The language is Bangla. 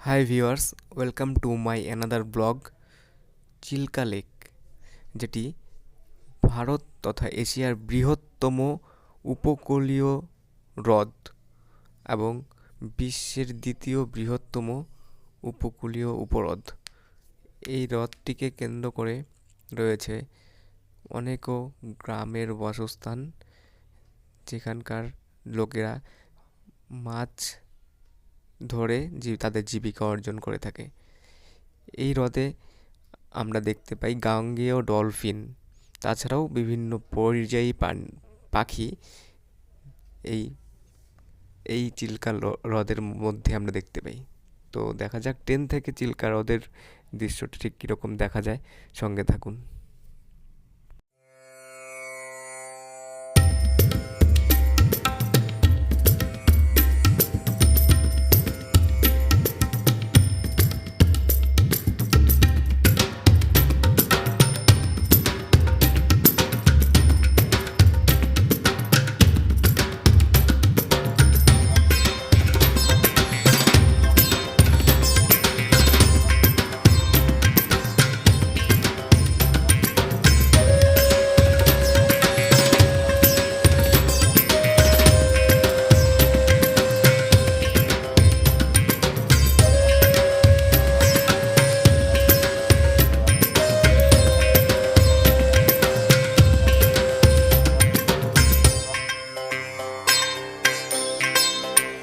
Hi viewers welcome to my another blog Chilka lake যেটি ভারত তথা এশিয়ার বৃহত্তম উপকূলীয় হ্রদ এবং বিশ্বের দ্বিতীয় বৃহত্তম উপকূলীয় উপহ্রদ। এই হ্রদটিকে কেন্দ্র করে রয়েছে অনেকও গ্রামের বাসস্থান, যেখানকার লোকেরা মাছ ধরে তাদের জীবিকা অর্জন করে থাকে। এই হ্রদে আমরা দেখতে পাই গাঙ্গেয় ডলফিন, তাছাড়াও বিভিন্ন পরিযায়ী পাখি। এই এই চিল্কা হ্রদের মধ্যে আমরা দেখতে পাই। তো দেখা যাক ট্রেন থেকে চিল্কা হ্রদের দৃশ্যটি ঠিক কীরকম দেখা যায়। সঙ্গে থাকুন।